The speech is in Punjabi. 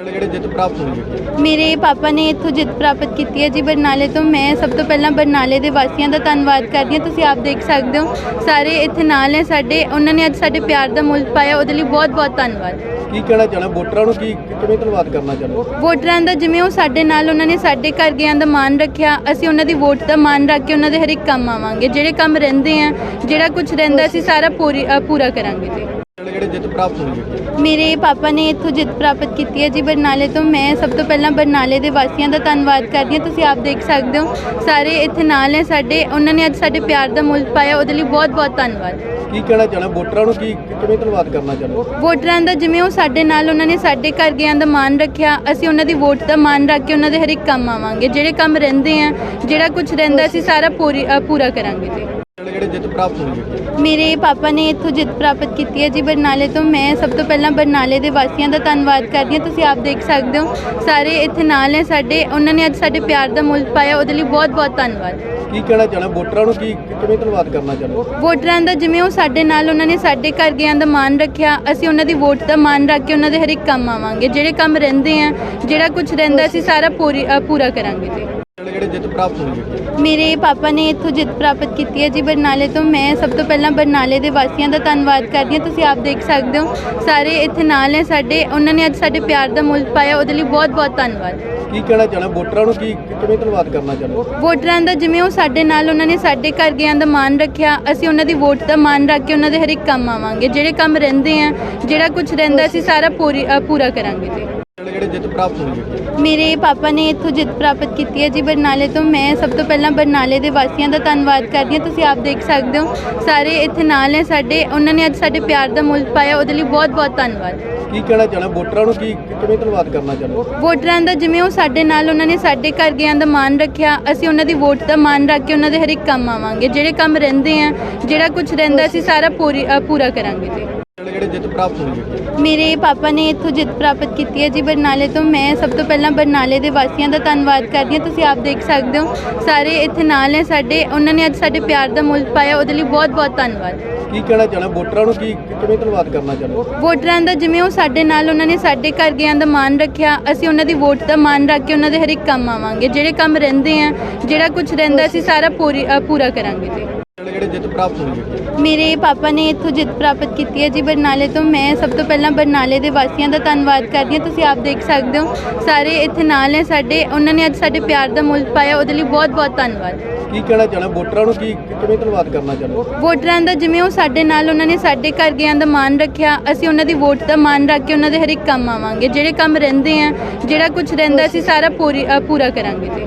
ਜਿਹੜੇ ਜਿੱਤ ਪ੍ਰਾਪਤ ਹੋਈ ਹੈ। ਮੇਰੇ ਪਾਪਾ ਨੇ ਇੱਥੋਂ ਜਿੱਤ ਪ੍ਰਾਪਤ ਕੀਤੀ ਹੈ ਜੀ ਬਰਨਾਲੇ ਤੋਂ। ਮੈਂ ਸਭ ਤੋਂ ਪਹਿਲਾਂ ਬਰਨਾਲੇ ਦੇ ਵਾਸੀਆਂ ਦਾ ਧੰਨਵਾਦ ਕਰਦੀ ਹਾਂ। ਤੁਸੀਂ ਆਪ ਦੇਖ ਸਕਦੇ ਹੋ ਸਾਰੇ ਇੱਥੇ ਨਾਲ ਨੇ ਸਾਡੇ। ਉਹਨਾਂ ਨੇ ਅੱਜ ਸਾਡੇ ਪਿਆਰ ਦਾ ਮੁੱਲ ਪਾਇਆ। ਉਹਦੇ ਲਈ ਬਹੁਤ ਬਹੁਤ ਧੰਨਵਾਦ। ਕੀ ਕਹਿਣਾ ਚਾਹਣਾ ਵੋਟਰਾਂ ਨੂੰ ਕੀ ਕਿਵੇਂ ਧੰਨਵਾਦ ਕਰਨਾ ਚਾਹੁੰਦੇ ਹੋ? ਵੋਟਰਾਂ ਦਾ ਜਿਵੇਂ ਉਹ ਸਾਡੇ ਨਾਲ ਉਹਨਾਂ ਨੇ ਸਾਡੇ ਘਰ ਗਿਆਂ ਦਾ ਮਾਣ ਰੱਖਿਆ। ਅਸੀਂ ਉਹਨਾਂ ਦੀ ਵੋਟ ਦਾ ਮਾਣ ਰੱਖ ਕੇ ਉਹਨਾਂ ਦੇ ਹਰ ਇੱਕ ਕੰਮ ਆਵਾਂਗੇ। ਜਿਹੜੇ ਕੰਮ ਰਹਿੰਦੇ ਆ ਜਿਹੜਾ ਕੁਝ ਰਹਿੰਦਾ ਅਸੀਂ ਸਾਰਾ ਪੂਰੀ ਪੂਰਾ ਕਰਾਂਗੇ ਜੀ। ਜਿਹੜੇ ਜਿੱਤ ਪ੍ਰਾਪਤ ਹੋਈ ਹੈ? ਮੇਰੇ ਪਾਪਾ ਨੇ ਇੱਥੋਂ ਜਿੱਤ ਪ੍ਰਾਪਤ ਕੀਤੀ ਹੈ ਜੀ ਬਰਨਾਲੇ ਤੋਂ। ਮੈਂ ਸਭ ਤੋਂ ਪਹਿਲਾਂ ਬਰਨਾਲੇ ਦੇ ਵਾਸੀਆਂ ਦਾ ਧੰਨਵਾਦ ਕਰਦੀ ਹਾਂ। ਤੁਸੀਂ ਆਪ ਦੇਖ ਸਕਦੇ ਹੋ ਸਾਰੇ ਇੱਥੇ ਨਾਲ ਨੇ ਸਾਡੇ। ਉਹਨਾਂ ਨੇ ਅੱਜ ਸਾਡੇ ਪਿਆਰ ਦਾ ਮੁੱਲ ਪਾਇਆ। ਉਹਦੇ ਲਈ ਬਹੁਤ ਬਹੁਤ ਧੰਨਵਾਦ। ਕੀ ਕਹਿਣਾ ਚਾਹਣਾ ਵੋਟਰਾਂ ਨੂੰ ਕੀ ਕਿਵੇਂ ਧੰਨਵਾਦ ਕਰਨਾ ਚਾਹੁੰਦੇ ਹੋ? ਵੋਟਰਾਂ ਦਾ ਜਿਵੇਂ ਉਹ ਸਾਡੇ ਨਾਲ ਉਹਨਾਂ ਨੇ ਸਾਡੇ ਘਰ ਗਿਆਂ ਦਾ ਮਾਣ ਰੱਖਿਆ। ਅਸੀਂ ਉਹਨਾਂ ਦੀ ਵੋਟ ਦਾ ਮਾਣ ਰੱਖ ਕੇ ਉਹਨਾਂ ਦੇ ਹਰ ਇੱਕ ਕੰਮ ਆਵਾਂਗੇ। ਜਿਹੜੇ ਕੰਮ ਰਹਿੰਦੇ ਆ ਜਿਹੜਾ ਕੁਝ ਰਹਿੰਦਾ ਅਸੀਂ ਸਾਰਾ ਪੂਰੀ ਪੂਰਾ ਕਰਾਂਗੇ ਜੀ। ਜਿਹੜੇ ਜਿੱਤ ਪ੍ਰਾਪਤ ਹੋਈ ਹੈ? ਮੇਰੇ ਪਾਪਾ ਨੇ ਇੱਥੋਂ ਜਿੱਤ ਪ੍ਰਾਪਤ ਕੀਤੀ ਹੈ ਜੀ ਬਰਨਾਲੇ ਤੋਂ। ਮੈਂ ਸਭ ਤੋਂ ਪਹਿਲਾਂ ਬਰਨਾਲੇ ਦੇ ਵਾਸੀਆਂ ਦਾ ਧੰਨਵਾਦ ਕਰਦੀ ਹਾਂ। ਤੁਸੀਂ ਆਪ ਦੇਖ ਸਕਦੇ ਹੋ ਸਾਰੇ ਇੱਥੇ ਨਾਲ ਨੇ ਸਾਡੇ। ਉਹਨਾਂ ਨੇ ਅੱਜ ਸਾਡੇ ਪਿਆਰ ਦਾ ਮੁੱਲ ਪਾਇਆ। ਉਹਦੇ ਲਈ ਬਹੁਤ ਬਹੁਤ ਧੰਨਵਾਦ। ਕੀ ਕਹਿਣਾ ਚਾਹਣਾ ਵੋਟਰਾਂ ਨੂੰ ਕੀ ਕਿਵੇਂ ਧੰਨਵਾਦ ਕਰਨਾ ਚਾਹੁੰਦੇ ਹੋ? ਵੋਟਰਾਂ ਦਾ ਜਿਵੇਂ ਉਹ ਸਾਡੇ ਨਾਲ ਉਹਨਾਂ ਨੇ ਸਾਡੇ ਘਰ ਗਿਆਂ ਦਾ ਮਾਣ ਰੱਖਿਆ ਅਸੀਂ ਉਹਨਾਂ ਦੀ ਵੋਟ ਦਾ ਮਾਣ ਰੱਖ ਕੇ ਉਹਨਾਂ ਦੇ ਹਰ ਇੱਕ ਕੰਮ ਆਵਾਂਗੇ। ਜਿਹੜੇ ਕੰਮ ਰਹਿੰਦੇ ਆ ਜਿਹੜਾ ਕੁਝ ਰਹਿੰਦਾ ਅਸੀਂ ਸਾਰਾ ਪੂਰੀ ਪੂਰਾ ਕਰਾਂਗੇ ਜੀ। ਜਿਹੜੇ ਜਿੱਤ ਪ੍ਰਾਪਤ ਹੋਈ ਹੈ? ਮੇਰੇ ਪਾਪਾ ਨੇ ਇੱਥੋਂ ਜਿੱਤ ਪ੍ਰਾਪਤ ਕੀਤੀ ਹੈ ਜੀ ਬਰਨਾਲੇ ਤੋਂ। ਮੈਂ ਸਭ ਤੋਂ ਪਹਿਲਾਂ ਬਰਨਾਲੇ ਦੇ ਵਾਸੀਆਂ ਦਾ ਧੰਨਵਾਦ ਕਰਦੀ ਹਾਂ। ਤੁਸੀਂ ਆਪ ਦੇਖ ਸਕਦੇ ਹੋ ਸਾਰੇ ਇੱਥੇ ਨਾਲ ਨੇ ਸਾਡੇ। ਉਹਨਾਂ ਨੇ ਅੱਜ ਸਾਡੇ ਪਿਆਰ ਦਾ ਮੁੱਲ ਪਾਇਆ। ਉਹਦੇ ਲਈ ਬਹੁਤ ਬਹੁਤ ਧੰਨਵਾਦ। ਕੀ ਕਹਿਣਾ ਚਾਹਣਾ ਵੋਟਰਾਂ ਨੂੰ ਕੀ ਕਿਵੇਂ ਧੰਨਵਾਦ ਕਰਨਾ ਚਾਹੁੰਦੇ ਹੋ? ਵੋਟਰਾਂ ਦਾ ਜਿਵੇਂ ਉਹ ਸਾਡੇ ਨਾਲ ਉਹਨਾਂ ਨੇ ਸਾਡੇ ਘਰ ਗਿਆਂ ਦਾ ਮਾਣ ਰੱਖਿਆ। ਅਸੀਂ ਉਹਨਾਂ ਦੀ ਵੋਟ ਦਾ ਮਾਣ ਰੱਖ ਕੇ ਉਹਨਾਂ ਦੇ ਹਰ ਇੱਕ ਕੰਮ ਆਵਾਂਗੇ। ਜਿਹੜੇ ਕੰਮ ਰਹਿੰਦੇ ਆ ਜਿਹੜਾ ਕੁਝ ਰਹਿੰਦਾ ਅਸੀਂ ਸਾਰਾ ਪੂਰੀ ਪੂਰਾ ਕਰਾਂਗੇ ਜੀ। ਜਿਹੜੇ ਜਿੱਤ ਪ੍ਰਾਪਤ ਹੋਈ ਹੈ? ਮੇਰੇ ਪਾਪਾ ਨੇ ਇੱਥੋਂ ਜਿੱਤ ਪ੍ਰਾਪਤ ਕੀਤੀ ਹੈ ਜੀ ਬਰਨਾਲੇ ਤੋਂ। ਮੈਂ ਸਭ ਤੋਂ ਪਹਿਲਾਂ ਬਰਨਾਲੇ ਦੇ ਵਾਸੀਆਂ ਦਾ ਧੰਨਵਾਦ ਕਰਦੀ ਹਾਂ। ਤੁਸੀਂ ਆਪ ਦੇਖ ਸਕਦੇ ਹੋ ਸਾਰੇ ਇੱਥੇ ਨਾਲ ਨੇ ਸਾਡੇ। ਉਹਨਾਂ ਨੇ ਅੱਜ ਸਾਡੇ ਪਿਆਰ ਦਾ ਮੁੱਲ ਪਾਇਆ। ਉਹਦੇ ਲਈ ਬਹੁਤ ਬਹੁਤ ਧੰਨਵਾਦ। ਕੀ ਕਹਿਣਾ ਚਾਹਣਾ ਵੋਟਰਾਂ ਨੂੰ ਕੀ ਕਿਵੇਂ ਧੰਨਵਾਦ ਕਰਨਾ ਚਾਹੁੰਦੇ ਹੋ? ਵੋਟਰਾਂ ਦਾ ਜਿਵੇਂ ਉਹ ਸਾਡੇ ਨਾਲ ਉਹਨਾਂ ਨੇ ਸਾਡੇ ਘਰ ਗਿਆਂ ਦਾ ਮਾਣ ਰੱਖਿਆ। ਅਸੀਂ ਉਹਨਾਂ ਦੀ ਵੋਟ ਦਾ ਮਾਣ ਰੱਖ ਕੇ ਉਹਨਾਂ ਦੇ ਹਰ ਇੱਕ ਕੰਮ ਆਵਾਂਗੇ। ਜਿਹੜੇ ਕੰਮ ਰਹਿੰਦੇ ਆ ਜਿਹੜਾ ਕੁਝ ਰਹਿੰਦਾ ਅਸੀਂ ਸਾਰਾ ਪੂਰੀ ਅ, ਪੂਰਾ ਕਰਾਂਗੇ ਜੀ। ਜਿਹੜੇ ਜਿੱਤ ਪ੍ਰਾਪਤ ਹੋਈ ਹੈ? ਮੇਰੇ ਪਾਪਾ ਨੇ ਇੱਥੋਂ ਜਿੱਤ ਪ੍ਰਾਪਤ ਕੀਤੀ ਹੈ ਜੀ ਬਰਨਾਲੇ ਤੋਂ। ਮੈਂ ਸਭ ਤੋਂ ਪਹਿਲਾਂ ਬਰਨਾਲੇ ਦੇ ਵਾਸੀਆਂ ਦਾ ਧੰਨਵਾਦ ਕਰਦੀ ਹਾਂ। ਤੁਸੀਂ ਆਪ ਦੇਖ ਸਕਦੇ ਹੋ ਸਾਰੇ ਇੱਥੇ ਨਾਲ ਨੇ ਸਾਡੇ। ਉਹਨਾਂ ਨੇ ਅੱਜ ਸਾਡੇ ਪਿਆਰ ਦਾ ਮੁੱਲ ਪਾਇਆ। ਉਹਦੇ ਲਈ ਬਹੁਤ ਬਹੁਤ ਧੰਨਵਾਦ। ਕੀ ਕਹਿਣਾ ਚਾਹਣਾ ਵੋਟਰਾਂ ਨੂੰ ਕੀ ਕਿਵੇਂ ਧੰਨਵਾਦ ਕਰਨਾ ਚਾਹੁੰਦੇ ਹੋ? ਵੋਟਰਾਂ ਦਾ ਜਿਵੇਂ ਉਹ ਸਾਡੇ ਨਾਲ ਉਹਨਾਂ ਨੇ ਸਾਡੇ ਘਰ ਗਿਆਂ ਦਾ ਮਾਣ ਰੱਖਿਆ ਅਸੀਂ ਉਹਨਾਂ ਦੀ ਵੋਟ ਦਾ ਮਾਣ ਰੱਖ ਕੇ ਉਹਨਾਂ ਦੇ ਹਰ ਇੱਕ ਕੰਮ ਆਵਾਂਗੇ। ਜਿਹੜੇ ਕੰਮ ਰਹਿੰਦੇ ਆ ਜਿਹੜਾ ਕੁਝ ਰਹਿੰਦਾ ਅਸੀਂ ਸਾਰਾ ਪੂਰੀ ਪੂਰਾ ਕਰਾਂਗੇ ਜੀ। ਜਿਹੜੇ ਜਿੱਤ ਪ੍ਰਾਪਤ ਹੋਈ ਹੈ? ਮੇਰੇ ਪਾਪਾ ਨੇ ਇੱਥੋਂ ਜਿੱਤ ਪ੍ਰਾਪਤ ਕੀਤੀ ਹੈ ਜੀ ਬਰਨਾਲੇ ਤੋਂ। ਮੈਂ ਸਭ ਤੋਂ ਪਹਿਲਾਂ ਬਰਨਾਲੇ ਦੇ ਵਾਸੀਆਂ ਦਾ ਧੰਨਵਾਦ ਕਰਦੀ ਹਾਂ। ਤੁਸੀਂ ਆਪ ਦੇਖ ਸਕਦੇ ਹੋ ਸਾਰੇ ਇੱਥੇ ਨਾਲ ਨੇ ਸਾਡੇ। ਉਹਨਾਂ ਨੇ ਅੱਜ ਸਾਡੇ ਪਿਆਰ ਦਾ ਮੁੱਲ ਪਾਇਆ। ਉਹਦੇ ਲਈ ਬਹੁਤ ਬਹੁਤ ਧੰਨਵਾਦ। ਕੀ ਕਹਿਣਾ ਚਾਹਣਾ ਵੋਟਰਾਂ ਨੂੰ ਕੀ ਕਿਵੇਂ ਧੰਨਵਾਦ ਕਰਨਾ ਚਾਹੁੰਦੇ ਹੋ? ਵੋਟਰਾਂ ਦਾ ਜਿਵੇਂ ਉਹ ਸਾਡੇ ਨਾਲ ਉਹਨਾਂ ਨੇ ਸਾਡੇ ਘਰ ਗਿਆਂ ਦਾ ਮਾਣ ਰੱਖਿਆ। ਅਸੀਂ ਉਹਨਾਂ ਦੀ ਵੋਟ ਦਾ ਮਾਣ ਰੱਖ ਕੇ ਉਹਨਾਂ ਦੇ ਹਰ ਇੱਕ ਕੰਮ ਆਵਾਂਗੇ। ਜਿਹੜੇ ਕੰਮ ਰਹਿੰਦੇ ਆ ਜਿਹੜਾ ਕੁਝ ਰਹਿੰਦਾ ਅਸੀਂ ਸਾਰਾ ਪੂਰੀ ਪੂਰਾ ਕਰਾਂਗੇ ਜੀ।